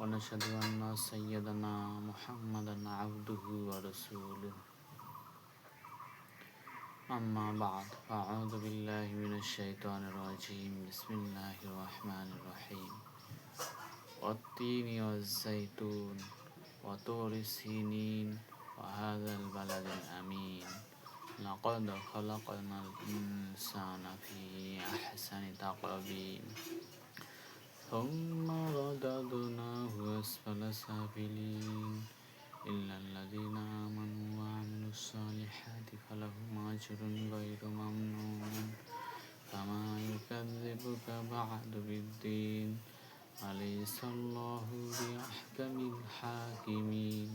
ونشهد أن سيدنا محمدا عبده ورسوله. أما بعد فأعوذ بالله من الشيطان الرجيم. بسم الله الرحمن الرحيم. والتين والزيتون وطور السينين وهذا البلد الأمين. لقد خلقنا الإنسان في أحسن تقويم. ثم رددناه أسفل سافلين إلا الذين آمنوا وعملوا الصالحات فلهم أجر غير ممنون فما يكذبك بعد بالدين أليس الله بأحكم الحاكمين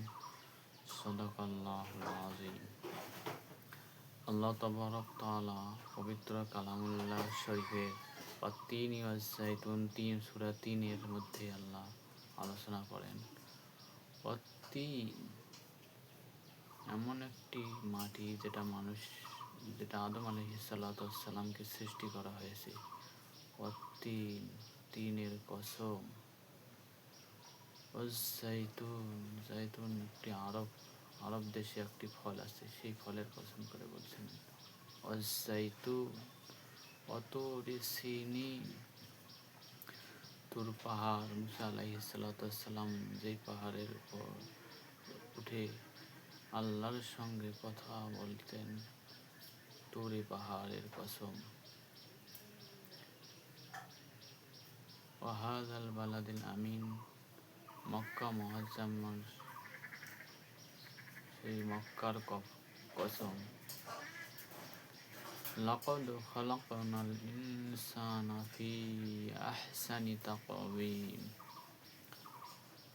صدق الله العظيم আল্লাহ তবরক তালা পবিত্র কালামুল্লাহ শরীফের তিন জাইতুন তিন সুরা তিনের মধ্যে আল্লাহ আলোচনা করেন। তিন এমন একটি মাটি যেটা মানুষ, যেটা আদম আলহি সাল্লাতামকে সৃষ্টি করা হয়েছে। তিন তিনের কসম। জাইতুন জাইতুন একটি আরব আরব দেশে একটি ফল আছে, সেই ফলের কসম করে বলছেন। জাইতুন অত ঋষিনী তুর পাহাড়, মুসা আলাহি সাল্লাম যেই পাহাড়ের উপর উঠে আল্লাহর সঙ্গে কথা বলতেন তুরি পাহাড়ের কসম। ওয়াহাদ আল বালাদিন আমিন, মক্কা মহাজাম্মার সেই মক্কার কসম। لقد خلقنا الإنسان في أحسن تقويم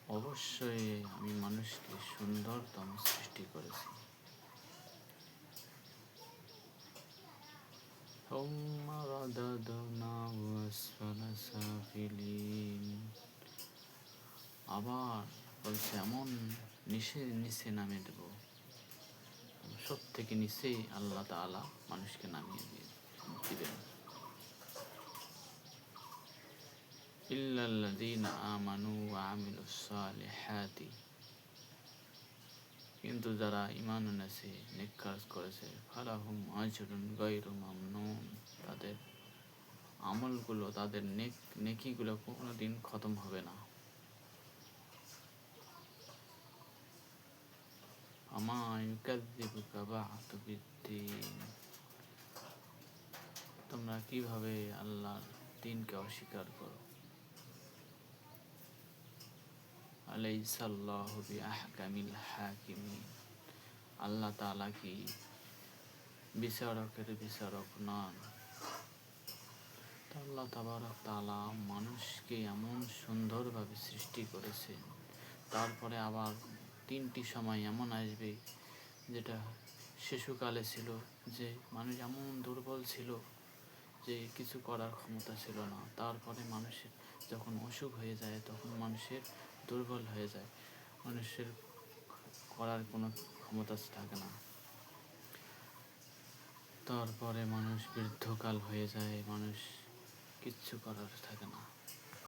অবশ্যই আমি মানুষকে সুন্দরতম সৃষ্টি করেছি আবার বলছে এমন নিচে নিচে নামে দেব সব থেকে নিচেই আল্লাহ তালা মানুষকে নামিয়ে দিয়ে দিবেন। ইল্লাল্লাযীনা আমানু ওয়া আমিলুস সালিহাতি। কিন্তু যারা ইমান এনেছে, নেক কাজ করেছে, ফালাহুম আজরুন গায়রু মামনুন। তাদের আমলগুলো, তাদের নেক, নেকিগুলো কোনো দিন খতম হবে না। আমা ইউকাযযিবুকা বা'দু বিদ্দীন তোমরা কীভাবে আল্লাহর দিনকে অস্বীকার করো? আলাইসাল্লাহ আহকামিল হাকিমিন। আল্লাহ তালা কি বিচারকের বিচারক নন? আল্লাহ তাবারক তালা মানুষকে এমন সুন্দরভাবে সৃষ্টি করেছেন, তারপরে আবার তিনটি সময় এমন আসবে যেটা শিশুকালে ছিল, যে মানুষ এমন দুর্বল ছিল যে কিছু করার ক্ষমতা ছিল না। তারপরে মানুষের যখন অসুখ হয়ে যায়, তখন মানুষের দুর্বল হয়ে যায়। মানুষের করার কোনো ক্ষমতা থাকে না। তারপরে মানুষ বৃদ্ধকাল হয়ে যায়, মানুষ কিচ্ছু করার থাকে না।